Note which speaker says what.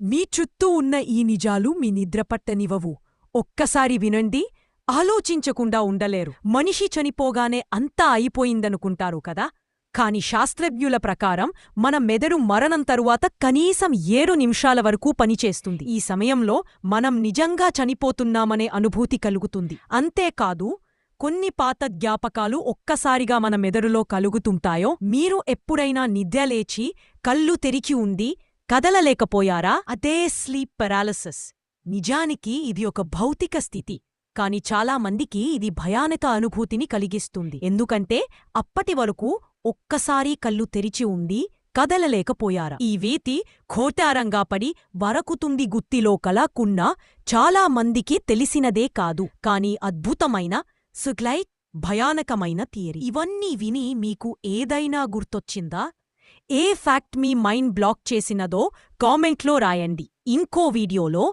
Speaker 1: మీ చుట్టూ ఉన్న ఈ నిజాలు మీ నిద్రపట్టనివ్వవు ఒక్కసారి వినండి ఆలోచించకుండా ఉండలేరు. మనిషి చనిపోగానే అంతా అయిపోయిందనుకుంటారు కదా? కాని శాస్త్రజ్ఞుల ప్రకారం మన మెదడు మరణం తరువాత కనీసం ఏడు నిమిషాల వరకు పనిచేస్తుంది. ఈ సమయంలో మనం నిజంగా చనిపోతున్నామనే అనుభూతి కలుగుతుంది. అంతేకాదు కొన్ని పాత జ్ఞాపకాలు ఒక్కసారిగా మన మెదడులో కలుగుతుంటాయో మీరు ఎప్పుడైనా నిద్రలేచి కళ్ళు తెరికి ఉండి కదలలేకపోయారా? అదే స్లీప్ పెరాలసిస్. నిజానికి ఇది ఒక భౌతిక స్థితి కాని చాలా మందికి ఇది భయానక అనుభూతిని కలిగిస్తుంది. ఎందుకంటే అప్పటి వరకు ఒక్కసారి కళ్ళు తెరిచి ఉండి కదలలేకపోయారా? ఈ వేతి ఘోటారంగా పడి వరకుతుంది గుత్తిలో కలాకున్నా చాలా మందికి తెలిసినదే కాదు కాని అద్భుతమైన సుగ్లైట్ భయానకమైన థియరీ. ఇవన్నీ విని మీకు ఏదైనా గుర్తొచ్చిందా? ఏ ఫ్యాక్ట్ మీ మైండ్ బ్లాక్ చేసినదో కామెంట్లో రాయండి. ఇంకో వీడియోలో